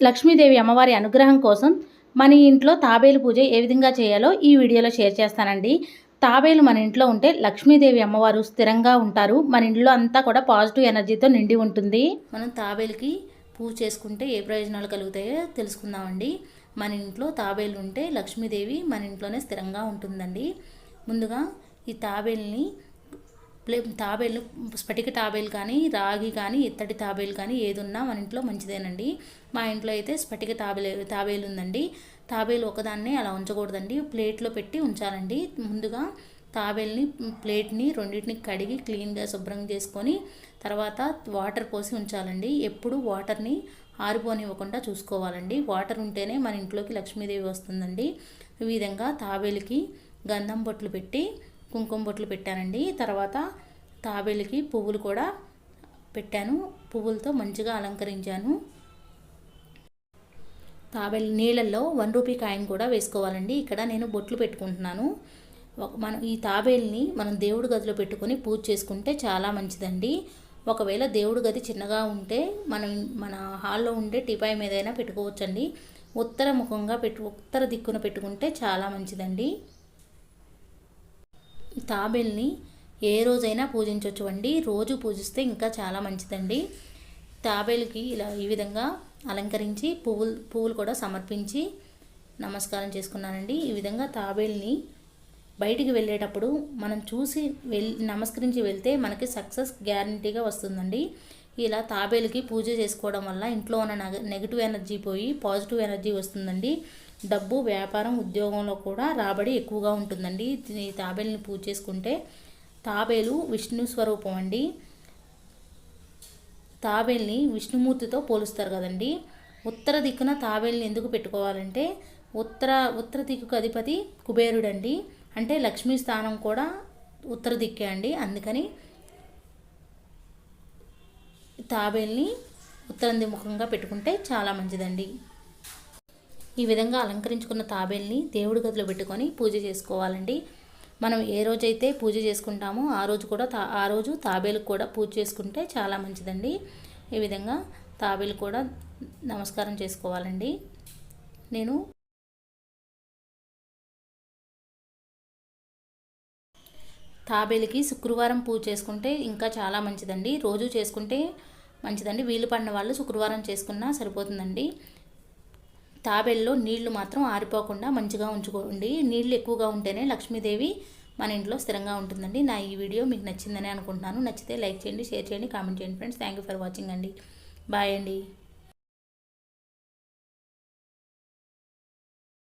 లక్ష్మీదేవి అమ్మవారి అనుగ్రహం కోసం మన ఇంట్లో తాబేలు పూజ ఏ విధంగా చేయాలో ఈ వీడియోలో షేర్ చేస్తానండి. తాబేలు మన ఇంట్లో ఉంటే లక్ష్మీదేవి అమ్మవారు స్థిరంగా ఉంటారు. మన ఇంట్లో అంతా కూడా పాజిటివ్ ఎనర్జీతో నిండి ఉంటుంది. మనం తాబేలుకి పూజ చేసుకుంటే ఏ ప్రయోజనాలు కలుగుతాయో తెలుసుకుందామండి. మన ఇంట్లో తాబేలు ఉంటే లక్ష్మీదేవి మన ఇంట్లోనే స్థిరంగా ఉంటుందండి. ముందుగా ఈ తాబేల్ని ప్లే తాబేలు స్ఫటిక తాబేలు కానీ రాగి కానీ ఇత్తడి తాబేలు కానీ ఏది ఉన్నా మన ఇంట్లో మంచిదేనండి. మా ఇంట్లో అయితే స్ఫటిక తాబేలు తాబేలు ఉందండి తాబేలు ఒకదాన్నే అలా ఉంచకూడదండి. ప్లేట్లో పెట్టి ఉంచాలండి. ముందుగా తాబేల్ని ప్లేట్ని రెండింటిని కడిగి క్లీన్గా శుభ్రం చేసుకొని తర్వాత వాటర్ పోసి ఉంచాలండి. ఎప్పుడు వాటర్ని ఆరిపోనివ్వకుండా చూసుకోవాలండి. వాటర్ ఉంటేనే మన ఇంట్లోకి లక్ష్మీదేవి వస్తుందండి. ఈ విధంగా తాబేలుకి గంధం బొట్లు పెట్టి కుంకుమ బొట్లు పెట్టానండి. తర్వాత తాబేలుకి పువ్వులు కూడా పెట్టాను. పువ్వులతో మంచిగా అలంకరించాను. తాబేలు నీళ్ళల్లో వన్ రూపీ కాయిన్ కూడా వేసుకోవాలండి. ఇక్కడ నేను బొట్లు పెట్టుకుంటున్నాను. మనం ఈ తాబేల్ని మనం దేవుడి గదిలో పెట్టుకొని పూజ చేసుకుంటే చాలా మంచిదండి. ఒకవేళ దేవుడి గది చిన్నగా ఉంటే మనం మన హాల్లో ఉండే టిపాయ్ మీదైనా పెట్టుకోవచ్చండి. ఉత్తర ముఖంగా పెట్టు ఉత్తర దిక్కున పెట్టుకుంటే చాలా మంచిదండి. తాబేల్ని ఏ రోజైనా పూజించవచ్చు అండి. రోజు పూజిస్తే ఇంకా చాలా మంచిదండి. తాబేలుకి ఇలా ఈ విధంగా అలంకరించి పువ్వులు పువ్వులు కూడా సమర్పించి నమస్కారం చేసుకున్నానండి. ఈ విధంగా తాబేల్ని బయటికి వెళ్ళేటప్పుడు మనం చూసి వెళ్ నమస్కరించి వెళ్తే మనకి సక్సెస్ గ్యారంటీగా వస్తుందండి. ఇలా తాబేలుకి పూజ చేసుకోవడం వల్ల ఇంట్లో ఉన్న నెగటివ్ ఎనర్జీ పోయి పాజిటివ్ ఎనర్జీ వస్తుందండి. డబ్బు వ్యాపారం ఉద్యోగంలో కూడా రాబడి ఎక్కువగా ఉంటుందండి. ఈ తాబేలుని పూజ చేసుకుంటే తాబేలు విష్ణు స్వరూపం అండి. తాబేల్ని విష్ణుమూర్తితో పోలుస్తారు కదండి. ఉత్తర దిక్కున తాబేల్ని ఎందుకు పెట్టుకోవాలంటే ఉత్తర ఉత్తర దిక్కుకు అధిపతి కుబేరుడండి. అంటే లక్ష్మీ స్థానం కూడా ఉత్తర దిక్కే అండి. అందుకని తాబేల్ని ఉత్తరం ముఖంగా పెట్టుకుంటే చాలా మంచిదండి. ఈ విధంగా అలంకరించుకున్న తాబేల్ని దేవుడి గదిలో పెట్టుకొని పూజ చేసుకోవాలండి. మనం ఏ రోజైతే పూజ చేసుకుంటామో ఆ రోజు కూడా తా ఆ రోజు తాబేలు కూడా పూజ చేసుకుంటే చాలా మంచిదండి. ఈ విధంగా తాబేలు కూడా నమస్కారం చేసుకోవాలండి. నేను తాబేలుకి శుక్రవారం పూజ చేసుకుంటే ఇంకా చాలా మంచిదండి. రోజు చేసుకుంటే మంచిదండి. వీలు పడిన వాళ్ళు శుక్రవారం చేసుకున్నా సరిపోతుందండి. తాబేల్లో నీళ్ళు మాత్రం ఆరిపోకుండా మంచిగా ఉంచుకోండి. నీళ్ళు ఎక్కువగా ఉంటేనే లక్ష్మీదేవి మన ఇంట్లో స్థిరంగా ఉంటుందండి. నా ఈ వీడియో మీకు నచ్చిందని అనుకుంటున్నాను. నచ్చితే లైక్ చేయండి షేర్ చేయండి కామెంట్ చేయండి friends. Thank you for watching అండి. బాయ్ అండి.